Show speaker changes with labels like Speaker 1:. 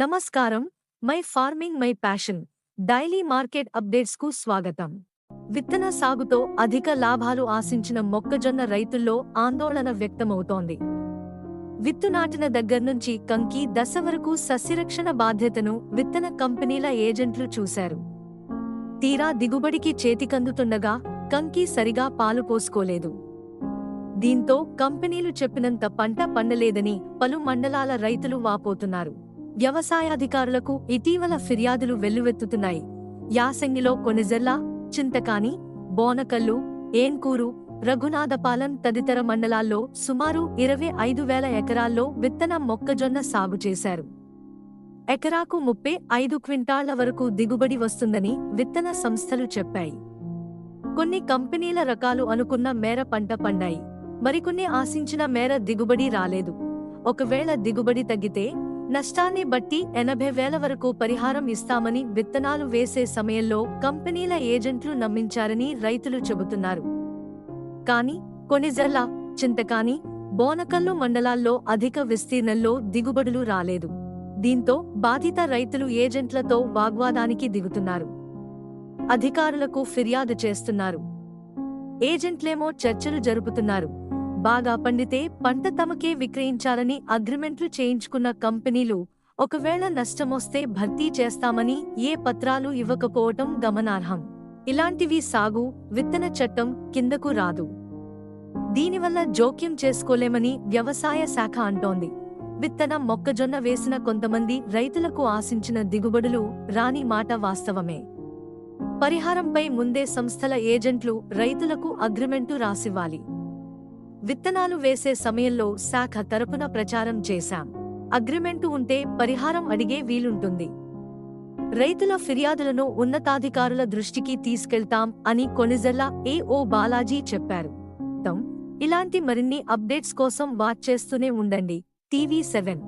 Speaker 1: నమస్కారం. My farming my passion. Daily market అప్డేట్స్కు స్వాగతం. విత్తన సాగుతో అధిక లాభాలు ఆశించిన మొక్కజొన్న రైతుల్లో ఆందోళన వ్యక్తమవుతోంది. విత్తు నాటిన దగ్గర్నుంచి కంకి దశ వరకు సస్యరక్షణ బాధ్యతను విత్తన కంపెనీల ఏజెంట్లు చూశారు. తీరా దిగుబడికి చేతికందుతుండగా కంకి సరిగా పాలు పోసుకోలేదు. దీంతో కంపెనీలు చెప్పినంత పంట పండలేదని పలు మండలాల రైతులు వాపోతున్నారు. వ్యవసాయాధికారులకు ఇటీవల ఫిర్యాదులు వెల్లువెత్తుతున్నాయి. యాసంగిలో కొనిజెల్ల చింతకాని బోనకల్లు ఏన్కూరు రఘునాథపాలెం తదితర మండలాల్లో సుమారు ఇరవై ఐదు వేల ఎకరాల్లో విత్తన మొక్కజొన్న సాగు చేశారు. ఎకరాకు ముప్పై ఐదు క్వింటాళ్ళ వరకు దిగుబడి వస్తుందని విత్తన సంస్థలు చెప్పాయి. కొన్ని కంపెనీల రకాలు అనుకున్న మేర పంట పండాయి. మరికొన్ని ఆశించిన మేర దిగుబడి రాలేదు. ఒకవేళ దిగుబడి తగ్గితే నష్టాన్ని బట్టి ఎనభై వేల వరకు పరిహారం ఇస్తామని విత్తనాలు వేసే సమయంలో కంపెనీల ఏజెంట్లు నమ్మించారని రైతులు చెబుతున్నారు. కాని కొనిజెల్ల చింతకాని బోనకల్లు మండలాల్లో అధిక విస్తీర్ణంలో దిగుబడులు రాలేదు. దీంతో బాధిత రైతులు ఏజెంట్లతో వాగ్వాదానికి దిగుతున్నారు. అధికారులకు ఫిర్యాదు చేస్తున్నారు. ఏజెంట్లేమో చర్చలు జరుపుతున్నారు. బాగా పండితే పంట తమకే విక్రయించాలని అగ్రిమెంట్లు చేయించుకున్న కంపెనీలు ఒకవేళ నష్టమొస్తే భర్తీ చేస్తామని ఏ పత్రాలు ఇవ్వకపోవటం గమనార్హం. ఇలాంటివి సాగు విత్తన చట్టం కిందకు రాదు. దీనివల్ల జోక్యం చేసుకోలేమని వ్యవసాయ శాఖ అంటోంది. విత్తన మొక్కజొన్న వేసిన కొంతమంది రైతులకు ఆశించిన దిగుబడులు రాని మాట వాస్తవమే. పరిహారంపై ముందే సంస్థల ఏజెంట్లు రైతులకు అగ్రిమెంటు రాసివ్వాలి. విత్తనాలు వేసే సమయంలో శాఖ తరపున ప్రచారం చేశాం. అగ్రిమెంటు ఉంటే పరిహారం అడిగే వీలుంటుంది. రైతుల ఫిర్యాదులను ఉన్నతాధికారుల దృష్టికి తీసుకెళ్తాం అని కొనిజల్లా ఏఓ బాలాజీ చెప్పారు. ఇలాంటి మరిన్ని అప్డేట్స్ కోసం వాచ్ చేస్తూనే ఉండండి. TV seven.